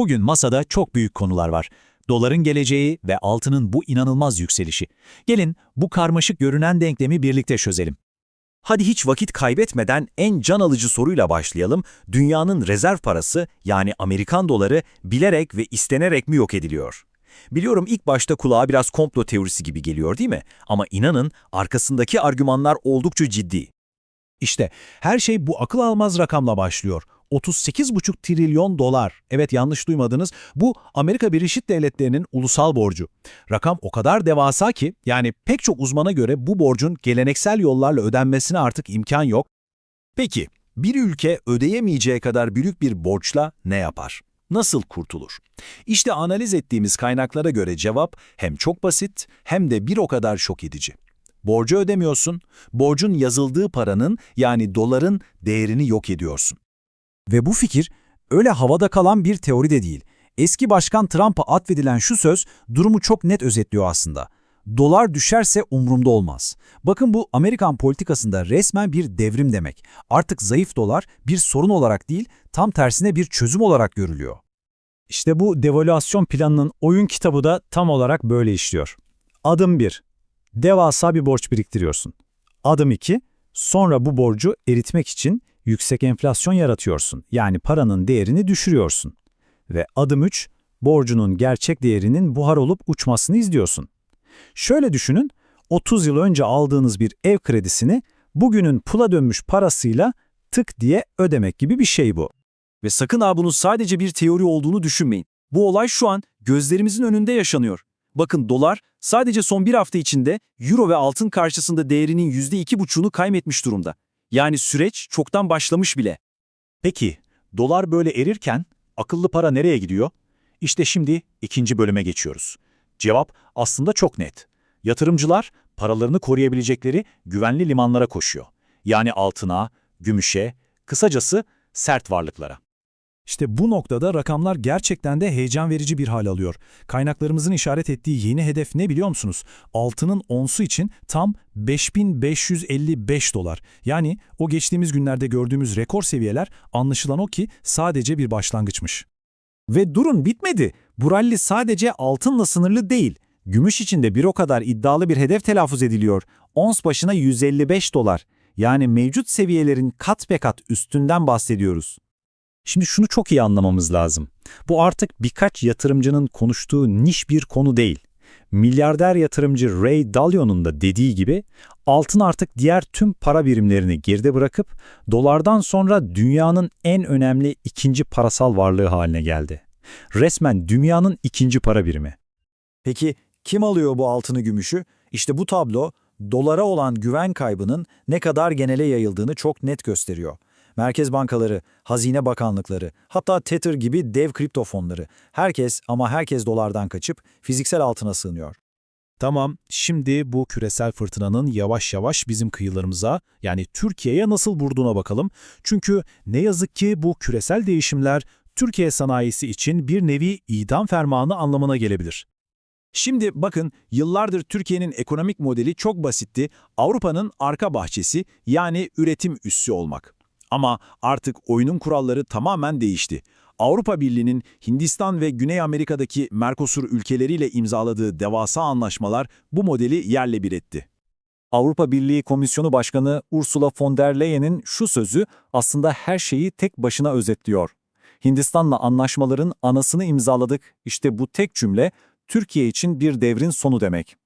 Bugün masada çok büyük konular var. Doların geleceği ve altının bu inanılmaz yükselişi. Gelin bu karmaşık görünen denklemi birlikte çözelim. Hadi hiç vakit kaybetmeden en can alıcı soruyla başlayalım. Dünyanın rezerv parası yani Amerikan doları bilerek ve istenerek mi yok ediliyor? Biliyorum ilk başta kulağa biraz komplo teorisi gibi geliyor değil mi? Ama inanın arkasındaki argümanlar oldukça ciddi. İşte her şey bu akıl almaz rakamla başlıyor. 38,5 trilyon dolar. Evet yanlış duymadınız. Bu Amerika Birleşik Devletleri'nin ulusal borcu. Rakam o kadar devasa ki yani pek çok uzmana göre bu borcun geleneksel yollarla ödenmesine artık imkan yok. Peki bir ülke ödeyemeyeceği kadar büyük bir borçla ne yapar? Nasıl kurtulur? İşte analiz ettiğimiz kaynaklara göre cevap hem çok basit hem de bir o kadar şok edici. Borcu ödemiyorsun, borcun yazıldığı paranın yani doların değerini yok ediyorsun. Ve bu fikir öyle havada kalan bir teori de değil. Eski başkan Trump'a atfedilen şu söz durumu çok net özetliyor aslında. Dolar düşerse umurumda olmaz. Bakın bu Amerikan politikasında resmen bir devrim demek. Artık zayıf dolar bir sorun olarak değil, tam tersine bir çözüm olarak görülüyor. İşte bu devalüasyon planının oyun kitabı da tam olarak böyle işliyor. Adım 1. Devasa bir borç biriktiriyorsun. Adım 2. Sonra bu borcu eritmek için yüksek enflasyon yaratıyorsun. Yani paranın değerini düşürüyorsun. Ve adım 3. Borcunun gerçek değerinin buhar olup uçmasını izliyorsun. Şöyle düşünün, 30 yıl önce aldığınız bir ev kredisini bugünün pula dönmüş parasıyla tık diye ödemek gibi bir şey bu. Ve sakın ha bunun sadece bir teori olduğunu düşünmeyin. Bu olay şu an gözlerimizin önünde yaşanıyor. Bakın dolar sadece son bir hafta içinde euro ve altın karşısında değerinin %2,5'unu kaybetmiş durumda. Yani süreç çoktan başlamış bile. Peki, dolar böyle erirken akıllı para nereye gidiyor? İşte şimdi ikinci bölüme geçiyoruz. Cevap aslında çok net. Yatırımcılar paralarını koruyabilecekleri güvenli limanlara koşuyor. Yani altına, gümüşe, kısacası sert varlıklara. İşte bu noktada rakamlar gerçekten de heyecan verici bir hal alıyor. Kaynaklarımızın işaret ettiği yeni hedef ne biliyor musunuz? Altının onsu için tam 5555 dolar. Yani o geçtiğimiz günlerde gördüğümüz rekor seviyeler anlaşılan o ki sadece bir başlangıçmış. Ve durun bitmedi. Bu ralli sadece altınla sınırlı değil. Gümüş için de bir o kadar iddialı bir hedef telaffuz ediliyor. Ons başına 155 dolar. Yani mevcut seviyelerin kat be kat üstünden bahsediyoruz. Şimdi şunu çok iyi anlamamız lazım. Bu artık birkaç yatırımcının konuştuğu niş bir konu değil. Milyarder yatırımcı Ray Dalio'nun da dediği gibi altın artık diğer tüm para birimlerini geride bırakıp dolardan sonra dünyanın en önemli ikinci parasal varlığı haline geldi. Resmen dünyanın ikinci para birimi. Peki kim alıyor bu altını gümüşü? İşte bu tablo dolara olan güven kaybının ne kadar genele yayıldığını çok net gösteriyor. Merkez bankaları, hazine bakanlıkları, hatta Tether gibi dev kripto fonları. Herkes ama herkes dolardan kaçıp fiziksel altına sığınıyor. Tamam, şimdi bu küresel fırtınanın yavaş yavaş bizim kıyılarımıza, yani Türkiye'ye nasıl vurduğuna bakalım. Çünkü ne yazık ki bu küresel değişimler Türkiye sanayisi için bir nevi idam fermanı anlamına gelebilir. Şimdi bakın yıllardır Türkiye'nin ekonomik modeli çok basitti. Avrupa'nın arka bahçesi yani üretim üssü olmak. Ama artık oyunun kuralları tamamen değişti. Avrupa Birliği'nin Hindistan ve Güney Amerika'daki Mercosur ülkeleriyle imzaladığı devasa anlaşmalar bu modeli yerle bir etti. Avrupa Birliği Komisyonu Başkanı Ursula von der Leyen'in şu sözü aslında her şeyi tek başına özetliyor. Hindistan'la anlaşmaların anasını imzaladık. İşte bu tek cümle Türkiye için bir devrin sonu demek.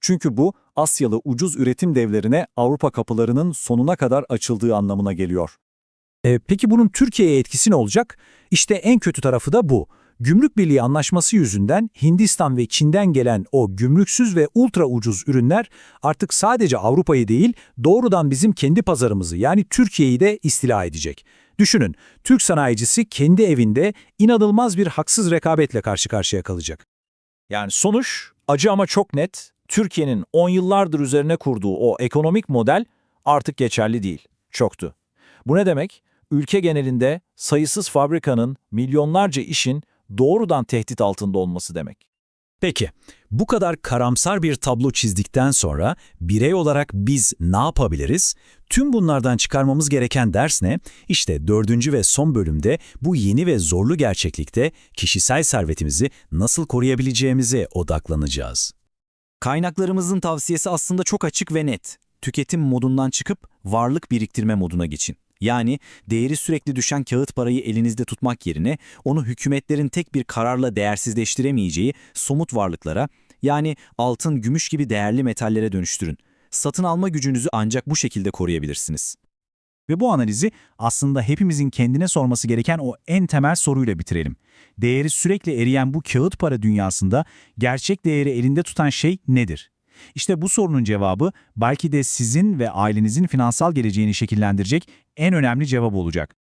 Çünkü bu Asyalı ucuz üretim devlerine Avrupa kapılarının sonuna kadar açıldığı anlamına geliyor. E, peki bunun Türkiye'ye etkisi ne olacak? İşte en kötü tarafı da bu. Gümrük Birliği anlaşması yüzünden Hindistan ve Çin'den gelen o gümrüksüz ve ultra ucuz ürünler artık sadece Avrupa'yı değil doğrudan bizim kendi pazarımızı yani Türkiye'yi de istila edecek. Düşünün, Türk sanayicisi kendi evinde inanılmaz bir haksız rekabetle karşı karşıya kalacak. Yani sonuç acı ama çok net. Türkiye'nin 10 yıllardır üzerine kurduğu o ekonomik model artık geçerli değil. Çoktu. Bu ne demek? Ülke genelinde sayısız fabrikanın, milyonlarca işin doğrudan tehdit altında olması demek. Peki, bu kadar karamsar bir tablo çizdikten sonra birey olarak biz ne yapabiliriz? Tüm bunlardan çıkarmamız gereken ders ne? İşte dördüncü ve son bölümde bu yeni ve zorlu gerçeklikte kişisel servetimizi nasıl koruyabileceğimize odaklanacağız. Kaynaklarımızın tavsiyesi aslında çok açık ve net. Tüketim modundan çıkıp varlık biriktirme moduna geçin. Yani değeri sürekli düşen kağıt parayı elinizde tutmak yerine onu hükümetlerin tek bir kararla değersizleştiremeyeceği somut varlıklara yani altın, gümüş gibi değerli metallere dönüştürün. Satın alma gücünüzü ancak bu şekilde koruyabilirsiniz. Ve bu analizi aslında hepimizin kendine sorması gereken o en temel soruyla bitirelim. Değeri sürekli eriyen bu kağıt para dünyasında gerçek değeri elinde tutan şey nedir? İşte bu sorunun cevabı belki de sizin ve ailenizin finansal geleceğini şekillendirecek en önemli cevap olacak.